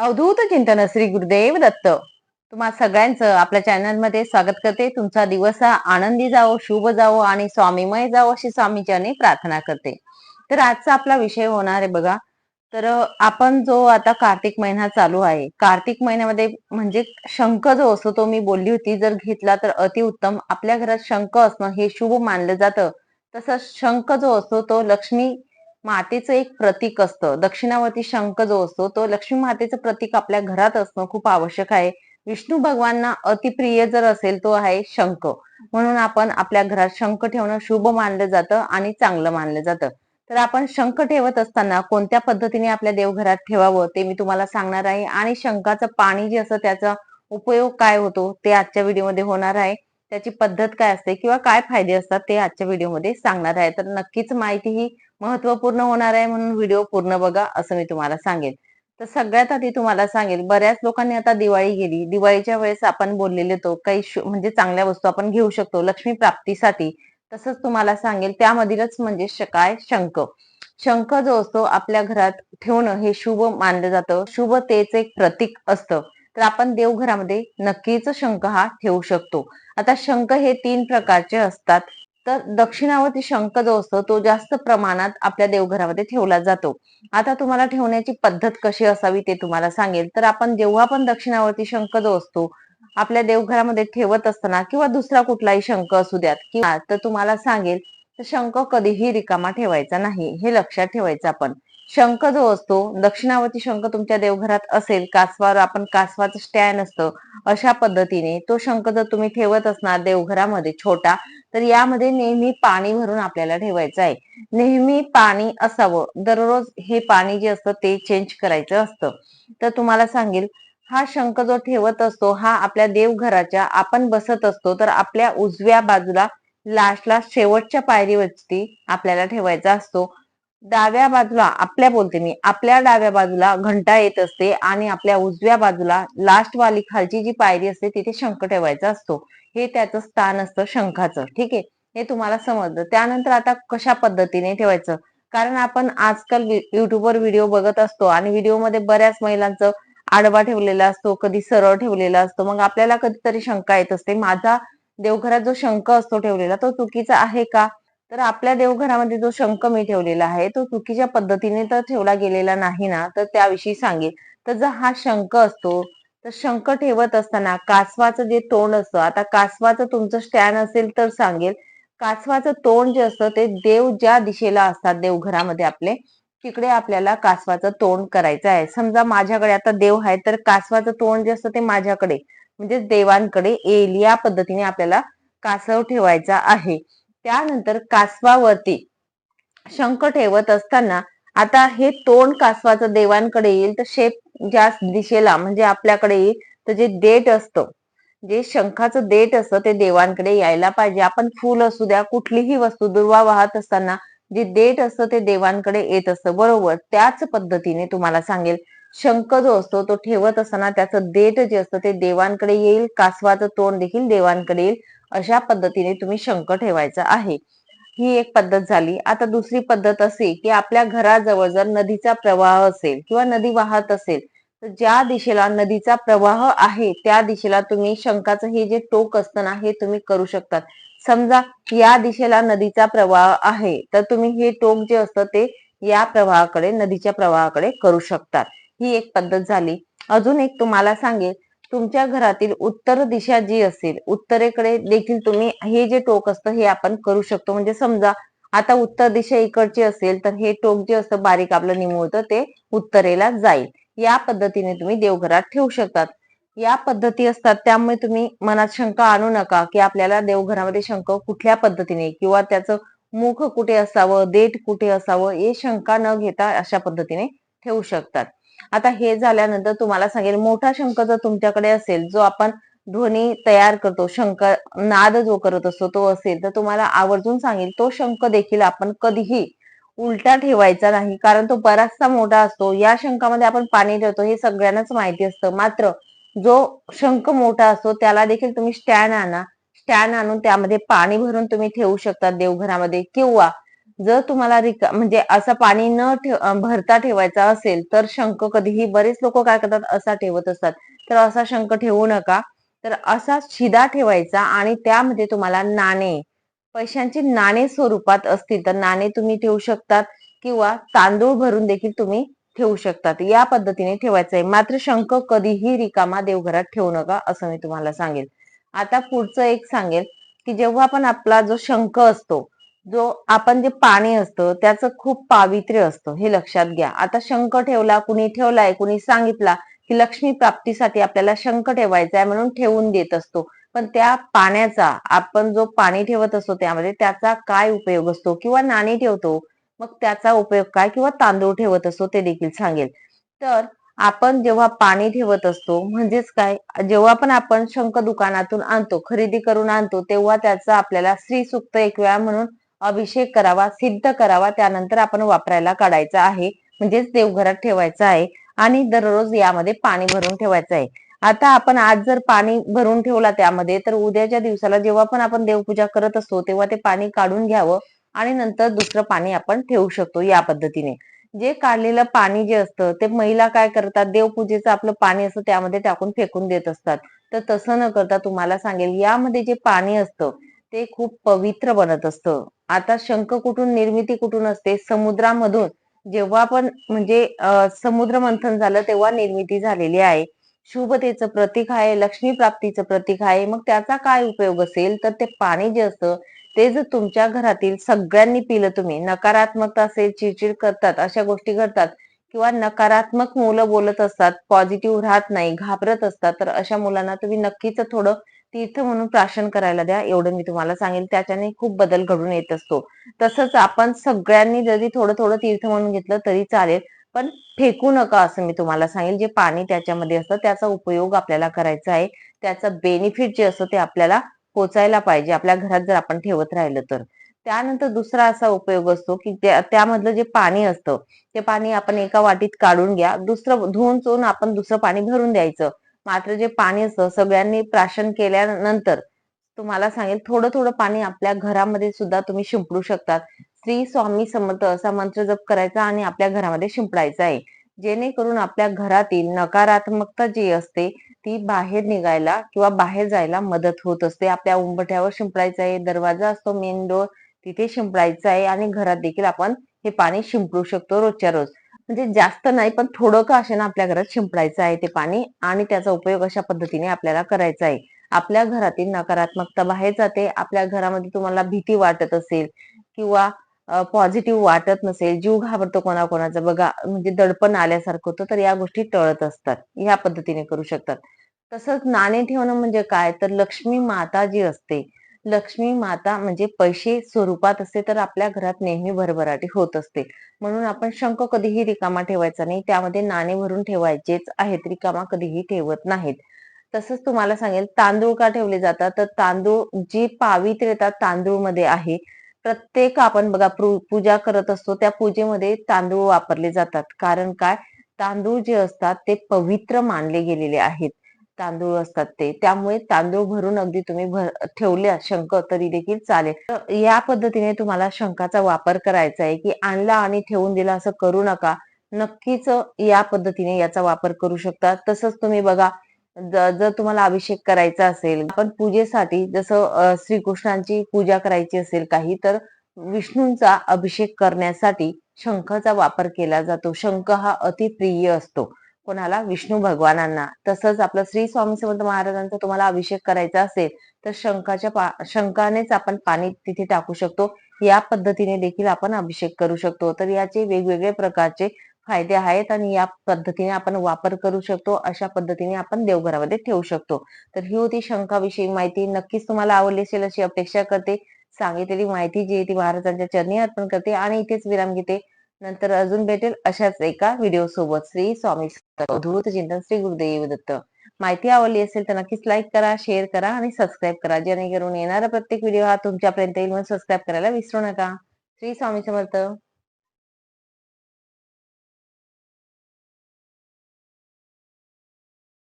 अवधूत चिंतन श्री गुरुदेव दत्त. तुम्हा सगळ्यांचं आपल्या चॅनलमध्ये स्वागत करते. तुमचा दिवस हा आनंदी जावो शुभ जावो आणि स्वामीमय जावो अशी स्वामीच्याने प्रार्थना करते. तर आजचा आपला विषय होणार आहे बघा. तर आपण जो आता कार्तिक महिना चालू आहे. कार्तिक महिन्यामध्ये म्हणजे शंख जो असतो तो मी बोलली होती. जर घेतला तर अतिउत्तम आपल्या घरात शंख असणं हे शुभ मानलं जातं. तसंच शंख जो असतो तो लक्ष्मी मातेचं एक प्रतीक असतं. दक्षिणावरती शंख जो असतो तो लक्ष्मी मातेचं प्रतीक आपल्या घरात असणं खूप आवश्यक आहे. विष्णू भगवानना अतिप्रिय जर असेल तो आहे शंख. म्हणून आपण आपल्या घरात शंख ठेवणं शुभ मानलं जातं आणि चांगलं मानलं जातं. तर आपण शंख ठेवत असताना कोणत्या पद्धतीने आपल्या देवघरात ठेवावं ते मी तुम्हाला सांगणार आहे. आणि शंखाचं पाणी जे असं त्याचा उपयोग काय होतो ते आजच्या व्हिडिओमध्ये होणार आहे. त्याची पद्धत काय असते किंवा काय फायदे असतात ते आजच्या व्हिडिओमध्ये सांगणार आहे. तर नक्कीच माहिती ही महत्त्वपूर्ण होणार आहे म्हणून व्हिडिओ पूर्ण बघा असं मी तुम्हाला सांगेन. तर सगळ्यात आधी तुम्हाला सांगेल बऱ्याच लोकांनी आता दिवाळी गेली. दिवाळीच्या वेळेस आपण बोललेले तो काही म्हणजे चांगल्या वस्तू आपण घेऊ शकतो लक्ष्मी प्राप्तीसाठी तसंच तुम्हाला सांगेल त्यामधीलच म्हणजे काय? शंख. शंख जो असतो आपल्या घरात ठेवणं हे शुभ मानलं जातं. शुभतेचं एक प्रतीक असतं. तर आपण देवघरामध्ये नक्कीच शंख हा ठेवू शकतो. आता शंख हे तीन प्रकारचे असतात. तर दक्षिणावरती शंख जो असतो तो जास्त प्रमाणात आपल्या देवघरामध्ये ठेवला जातो. आता तुम्हाला ठेवण्याची पद्धत कशी असावी ते तुम्हाला सांगेल. तर आपण जेव्हा पण दक्षिणावरती शंख जो असतो आपल्या देवघरामध्ये ठेवत असताना किंवा दुसरा कुठलाही शंख असू द्यात किंवा तर तुम्हाला सांगेल तर शंख कधीही रिकामा ठेवायचा नाही. हे लक्षात ठेवायचं आपण. शंख जो असतो दक्षिणावती शंख तुमच्या देवघरात असेल कासवावर आपण कासवाचं स्टँड असतं अशा पद्धतीने तो शंख जर तुम्ही ठेवत असणार देवघरामध्ये छोटा तर यामध्ये नेहमी पाणी भरून आपल्याला ठेवायचं आहे. नेहमी पाणी असावं. दररोज हे पाणी जे असतं ते चेंज करायचं असतं. तर तुम्हाला सांगेल हा शंख जो ठेवत असतो हा आपल्या देवघराच्या आपण बसत असतो तर आपल्या उजव्या बाजूला लास्टला शेवटच्या पायरीवरती आपल्याला ठेवायचा असतो. डाव्या बाजूला आपल्या बोलते मी आपल्या डाव्या बाजूला घंटा येत असते आणि आपल्या उजव्या बाजूला लास्ट वाली खालची जी पायरी असते तिथे शंख ठेवायचा असतो. हे त्याचं स्थान असतं शंखाचं ठीक आहे? हे तुम्हाला समजलं. त्यानंतर आता कशा पद्धतीने ठेवायचं? कारण आपण आजकाल युट्यूबवर व्हिडिओ बघत असतो आणि व्हिडिओमध्ये बऱ्याच महिलांचं आडवा ठेवलेला असतो कधी सरळ ठेवलेला असतो. मग आपल्याला कधीतरी शंका येत असते माझा देवघरात जो शंख असतो ठेवलेला तो चुकीचा आहे का? तर आपल्या देवघरामध्ये जो शंख मी ठेवलेला आहे तो चुकीच्या पद्धतीने तर ठेवला गेलेला नाही ना तर त्याविषयी सांगेल तर जर हा शंख असतो तर शंख ठेवत असताना कासवाचं जे तोंड असतं आता कासवाचं तुमचं स्टँड असेल तर सांगेल. कासवाचं तोंड जे असतं ते देव ज्या दिशेला असतात देवघरामध्ये आपले तिकडे आपल्याला कासवाचं तोंड करायचं आहे. समजा माझ्याकडे आता देव आहे तर कासवाचं तोंड जे असतं ते माझ्याकडे म्हणजे देवांकडे येईल या पद्धतीने आपल्याला कासव ठेवायचा आहे. त्यानंतर कासवावरती शंख ठेवत असताना आता हे तोंड कासवाचं देवांकडे येईल तर शेप ज्या दिशेला म्हणजे आपल्याकडे येईल तर जे देठ असतं जे शंखाचं देठ असतं ते देवांकडे यायला पाहिजे. आपण फुल असू द्या कुठलीही वस्तू दुर्वा वाहत असताना जे देठ असतं ते देवांकडे येत असतं. बरोबर त्याच पद्धतीने तुम्हाला सांगेल. शंख जो असतो तो ठेवत असताना त्याचं देठ जे असतं ते देवांकडे येईल कासवाचं तोंड देखील देवांकडे येईल. अशा पद्धतीने तुम्ही शंख ठेवायचा आहे. ही एक पद्धत झाली. आता दुसरी पद्धत अशी की आपल्या घराजवळ जर नदीचा प्रवाह असेल किंवा नदी वाहत असेल तर ज्या दिशेला नदीचा प्रवाह आहे त्या दिशेला तुम्ही शंखाचं हे जे टोक असतं ना हे तुम्ही करू शकतात. समजा या दिशेला नदीचा प्रवाह आहे तर तुम्ही हे टोक जे असतं ते या प्रवाहाकडे नदीच्या प्रवाहाकडे करू शकतात. ही एक पद्धत झाली. अजून एक तुम्हाला सांगेल तुमच्या घरातील उत्तर दिशा जी असेल उत्तरेकडे देखील तुम्ही हे जे टोक असतं हे आपण करू शकतो. म्हणजे समजा आता उत्तर दिशा इकडची असेल तर हे टोक जे असतं बारीक आपलं निमुळतं ते उत्तरेला जाईल. या पद्धतीने तुम्ही देवघरात ठेवू शकतात. या पद्धती असतात त्यामुळे तुम्ही मनात शंका आणू नका की आपल्याला देवघरामध्ये शंख कुठल्या पद्धतीने किंवा त्याचं मुख कुठे असावं देठ कुठे असावं हे शंका न घेता अशा पद्धतीने ठेवू शकतात. आता हे झाल्यानंतर तुम्हाला सांगेल मोठा शंख जर तुमच्याकडे असेल जो आपण ध्वनी तयार करतो शंख नाद जो करत असतो तो असेल तर तुम्हाला आवर्जून सांगेल तो शंख देखील आपण कधीही उलटा ठेवायचा नाही. कारण तो बराचसा मोठा असतो. या शंखामध्ये आपण पाणी ठेवतो हे सगळ्यांनाच माहिती असतं. मात्र जो शंख मोठा असतो त्याला देखील तुम्ही स्टँड आणा. स्टँड आणून त्यामध्ये पाणी भरून तुम्ही ठेवू शकता देवघरामध्ये. किंवा जर तुम्हाला रिका म्हणजे असं पाणी न ठेव भरता ठेवायचा असेल तर शंख कधीही बरेच लोक काय करतात असा ठेवत असतात. तर असा शंख ठेवू नका. तर असा शिदा ठेवायचा आणि त्यामध्ये तुम्हाला नाणे पैशांची नाणे स्वरूपात असतील तर नाणे तुम्ही ठेवू शकतात किंवा तांदूळ भरून देखील तुम्ही ठेवू शकतात. या पद्धतीने ठेवायचं आहे. मात्र शंख कधीही रिकामा देवघरात ठेवू नका असं मी तुम्हाला सांगेल. आता पुढचं एक सांगेल की जेव्हा आपण आपला जो शंख असतो जो आपण जे पाणी असतं त्याचं खूप पावित्र्य असतं हे लक्षात घ्या. आता शंख ठेवला कुणी ठेवलाय कुणी सांगितला की लक्ष्मी प्राप्तीसाठी आपल्याला शंख ठेवायचा आहे म्हणून ठेवून देत असतो. पण त्या पाण्याचा आपण जो पाणी ठेवत असतो त्यामध्ये त्याचा काय उपयोग असतो किंवा नाणी ठेवतो मग त्याचा उपयोग काय? किंवा तांदूळ ठेवत असतो ते देखील सांगेल. तर आपण जेव्हा पाणी ठेवत असतो म्हणजेच काय? जेव्हा पण आपण शंख दुकानातून आणतो खरेदी करून आणतो तेव्हा त्याचा आपल्याला श्री सुक्त एक वेळा म्हणून अभिषेक करावा सिद्ध करावा त्यानंतर आपण वापरायला काढायचा आहे. म्हणजेच देवघरात ठेवायचा आहे आणि दररोज यामध्ये पाणी भरून ठेवायचं आहे. आता आपण आज जर पाणी भरून ठेवला त्यामध्ये तर उद्याच्या दिवसाला जेव्हा पण आपण देवपूजा करत असतो तेव्हा ते पाणी काढून घ्यावं आणि नंतर दुसरं पाणी आपण ठेवू शकतो या पद्धतीने. जे काढलेलं पाणी जे असतं ते महिला काय करतात देवपूजेचं आपलं पाणी असतं त्यामध्ये टाकून फेकून देत असतात. तर तसं न करता तुम्हाला सांगेल यामध्ये जे पाणी असतं ते खूप पवित्र बनत असतं. आता शंख कुठून निर्मिती कुठून असते? समुद्रामधून. जेव्हा पण म्हणजे समुद्र मंथन झालं तेव्हा निर्मिती झालेली आहे. शुभतेचं प्रतीक आहे लक्ष्मी प्राप्तीचं प्रतीक आहे. मग त्याचा काय उपयोग असेल? तर ते पाणी जे असतं ते जर तुमच्या घरातील सगळ्यांनी पिलं तुम्ही नकारात्मकता असेल चिडचिड करतात अशा गोष्टी घडतात किंवा नकारात्मक मुलं बोलत असतात पॉझिटिव्ह राहत नाही घाबरत असतात तर अशा मुलांना तुम्ही नक्कीच थोडं तीर्थ म्हणून प्राशन करायला द्या एवढं मी तुम्हाला सांगेल त्याच्याने खूप बदल घडून येत असतो. तसंच आपण सगळ्यांनी जरी थोडं थोडं तीर्थ म्हणून घेतलं तरी चालेल पण फेकू नका असं मी तुम्हाला सांगेल. जे पाणी त्याच्यामध्ये असतं त्याचा उपयोग आपल्याला करायचा आहे. त्याचं बेनिफिट जे असतं ते आपल्याला पोचायला पाहिजे. आपल्या घरात जर आपण ठेवत राहिलं तर. त्यानंतर दुसरा असा उपयोग असतो की त्यामधलं जे पाणी असतं ते पाणी आपण एका वाटीत काढून घ्या. दुसरं धुवून चोरून आपण दुसरं पाणी भरून द्यायचं. मात्र जे पाणी असतं सगळ्यांनी प्राशन केल्यानंतर तुम्हाला सांगेल थोडं थोडं पाणी आपल्या घरामध्ये सुद्धा तुम्ही शिंपडू शकतात. श्री स्वामी समर्थ असा मंत्र जप करायचा आणि आपल्या घरामध्ये शिंपडायचा आहे. जेणेकरून आपल्या घरातील नकारात्मकता जी असते ती बाहेर निघायला किंवा बाहेर जायला मदत होत असते. आपल्या उंबठ्यावर शिंपडायचा आहे दरवाजा असतो मेन डोर तिथे शिंपडायचा आहे आणि घरात देखील आपण हे पाणी शिंपडू शकतो रोजच्या रोज. म्हणजे जास्त नाही पण थोडं का असे ना आपल्या घरात शिंपडायचं आहे ते पाणी आणि त्याचा उपयोग अशा पद्धतीने आपल्याला करायचा आहे. आपल्या घरातील नकारात्मकता बाहेर जाते. आपल्या घरामध्ये तुम्हाला भीती वाटत असेल किंवा पॉझिटिव्ह वाटत नसेल जीव घाबरतो कोणाकोणाचा बघा म्हणजे दडपण आल्यासारखं होतं तर या गोष्टी टळत असतात. ह्या पद्धतीने करू शकतात. तसंच नाणे ठेवणं म्हणजे काय? तर लक्ष्मी माता जी असते लक्ष्मी माता म्हणजे पैसे स्वरूपात असते तर आपल्या घरात नेहमी भरभराटी होत असते. म्हणून आपण शंख कधीही रिकामा ठेवायचा नाही. त्यामध्ये नाणे भरून ठेवायचेच आहेत. रिकामा कधीही ठेवत नाहीत. तसंच तुम्हाला सांगेल तांदूळ का ठेवले जातात? तर तांदूळ जी पावित्र्यता तांदूळमध्ये आहे प्रत्येक आपण बघा पूजा करत असतो त्या पूजेमध्ये तांदूळ वापरले जातात. कारण काय? तांदूळ जे असतात ते पवित्र मानले गेलेले आहेत. तांदूळ असतात ते. त्यामुळे तांदूळ भरून अगदी तुम्ही ठेवल्या शंख तरी देखील चालेल. या पद्धतीने तुम्हाला शंखाचा वापर करायचा आहे की आणला आणि ठेवून दिला असं करू नका. नक्कीच या पद्धतीने याचा वापर करू शकता. तसंच तुम्ही बघा जर तुम्हाला अभिषेक करायचा असेल आपण पूजेसाठी जसं श्रीकृष्णांची पूजा करायची असेल काही तर विष्णूंचा अभिषेक करण्यासाठी शंखाचा वापर केला जातो. शंख हा अतिप्रिय असतो. कोणाला? विष्णू भगवानांना. तसंच आपलं श्री स्वामी समर्थ महाराजांचा तुम्हाला अभिषेक करायचा असेल तर शंखाच्या शंखानेच आपण पाणी तिथे टाकू शकतो. या पद्धतीने देखील आपण अभिषेक करू शकतो. तर याचे वेगवेगळे प्रकारचे फायदे आहेत आणि या पद्धतीने आपण वापर करू शकतो. अशा पद्धतीने आपण देवघरामध्ये ठेवू शकतो. तर ही होती शंखाविषयी माहिती. नक्कीच तुम्हाला आवडली असेल अशी अपेक्षा करते. सांगितलेली माहिती जी आहे ती महाराजांच्या चरणी अर्पण करते आणि इथेच विराम घेते. नंतर अजून भेटेल अशाच एका व्हिडिओ सोबत. श्री स्वामी अवधूत चिंतन श्री गुरुदेव दत्त. माहिती आवडली असेल तर नक्कीच लाईक करा शेअर करा आणि सबस्क्राईब करा. जेणेकरून येणारा प्रत्येक व्हिडिओ हा तुमच्यापर्यंत येईल म्हणून सबस्क्राईब करायला विसरू नका. श्री स्वामी समर्थ.